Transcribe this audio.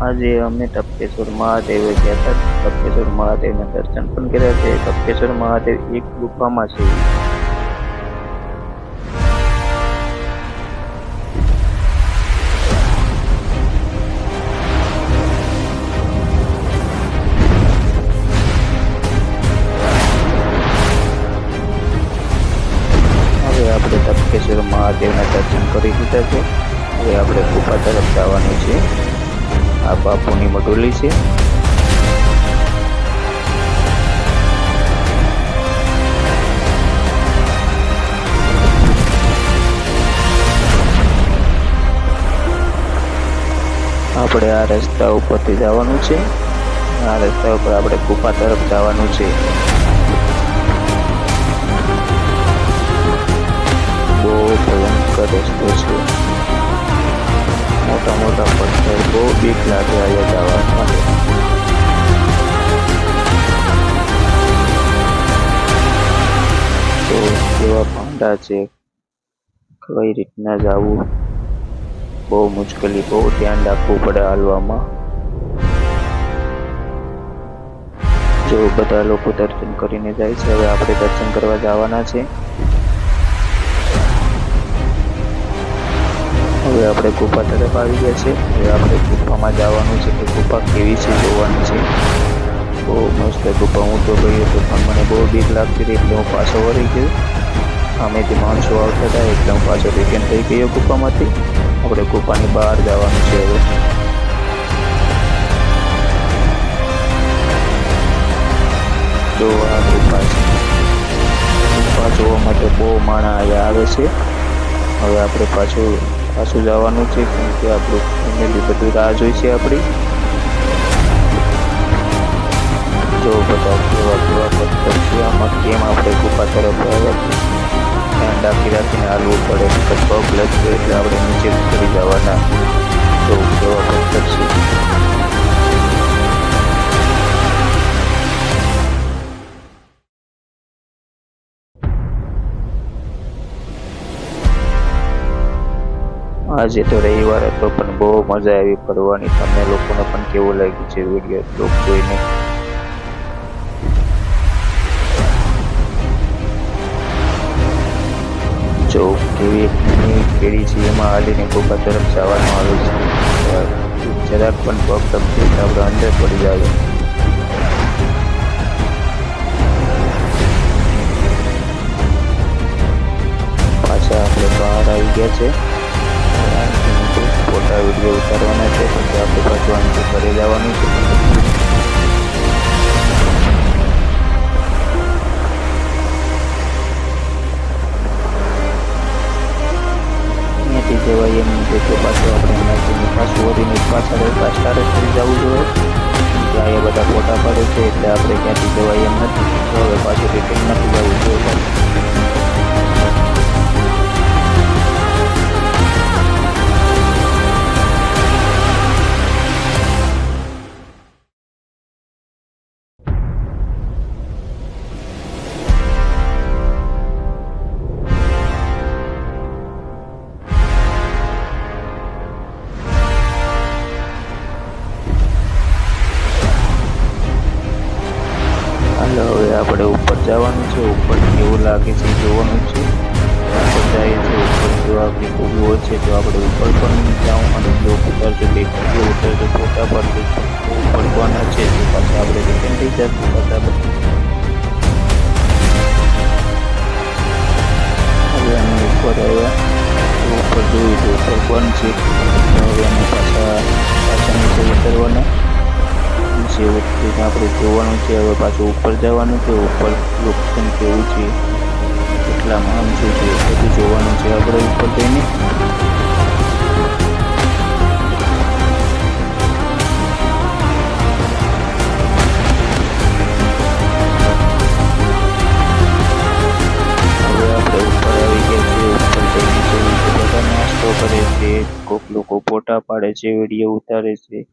આજે અમે તપકેશ્વર મહાદેવે ગયા હતા. ટપકેશ્વર મહાદેવના દર્શન પણ કર્યા છે. તપકેશ્વર મહાદેવ એક ગુફામાં છે. આપણે ટપકેશ્વર મહાદેવના દર્શન કરી દીધા છે. હવે આપણે ગુફા તરફ જવાનું છે. આ બાપુની મટોલી છે. આપણે આ રસ્તા ઉપરથી જવાનું છે. આ રસ્તા ઉપર આપણે ગુફા તરફ જવાનું છે. બહુ બીક લાગે જવા માટે. તો એવા પાંડા છે, કઈ રીતના જવું? બહુ મુશ્કેલી, બહુ ધ્યાન રાખવું પડે હાલવામાં. જો બધા લોકો દર્શન કરીને જાય છે, હવે આપણે દર્શન કરવા જવાના છે. હવે આપણે ગુફા તરફ આવી ગયા છે. હવે આપણે ગુફામાં જવાનું છે. કે ગુફા કેવી છે જોવાની છે. બહુ મસ્ત ગુફા. હું તો ગયો હતો પણ મને બહુ બીક લાગતી હતી એટલે હું પાછો વળી ગયો. અમે તે માણસો આવતા હતા એટલે હું પાછો રિટર્ન થઈ ગયો ગુફામાંથી. આપણે ગુફાની બહાર જવાનું છે હવે. જો આ ગુફા ગુફા જોવા માટે બહુ માણા અહીંયા આવે છે. હવે આપણે પાછું પાછું જવાનું છે, કેમ કે આપણું ફેમિલી બધું રાહ જોઈ છે આપણી. જો બધા કેવા કેવા પથ્થર છે, આમાં કેમ આપણે ગુફા તરફ આવ્યા? છે ધ્યાન રાખી રાખીને હાલવું પડે પગ લગ એટલે આપણે નીચે ઉતરી જવાના. જો કેવા પથ્થર છે. આજે તો રવિવાર હતો, પણ બહુ મજા આવી ફરવાની. તમને લોકોને પણ કેવું લાગ્યું છે વીડિયો બ્લોગ જોઈને? જો કેવી પેઢી છે, એમાં હાલીને ગોપા તરફ જવાનું આવે છે. જરાક પણ પગ તપશે આપણે અંદર પડી જાય પાછા આપણે બહાર આવી ગયા છે. ફોટા વીડિયો ઉતારવાના છે પછી આપણે પાછું અંતે ઘરે જવાનું છે. એમ તો પાછું આપણે અહીંયાથી પાછું પાછળ રસ્તા થઈ જવું જોઈએ. ત્યાં એ બધા ફોટા પાડે છે, એટલે આપણે ક્યાંથી જવાય એમ નથી. હવે પાછું રિટર્ન નથી જવું જોઈએ. જવાનું છે, ઉપર કેવું લાગે છે, જોવાનું છે. ઉપર જઈએ છે, ઉપર જો આપણી કુવો છે, તો આપણે ઉપર પણ જાઉં અને બ્લોક ઉતરજો દેખાડજો ઉતરજો ફોટા પડજો ઉપર કોના છે, તો પાછા આપણે રિટર્ન થઈ જશું ફટાફટ હવે અમે ઉપર આવ્યા, તો ઉપર જોયું તો ઉપર બંધ છે? ઉતરીને આપણે જોવાનું છે, હવે પાછું ઉપર જવાનું છે, ઉપર લોકેશન કેવું છે, કેટલા માણસો છે એ બધું જોવાનું છે. આપણે ઉપર જઈને છે કરે છે, કોક લોકો ફોટા પાડે છે વીડિયો ઉતારે છે.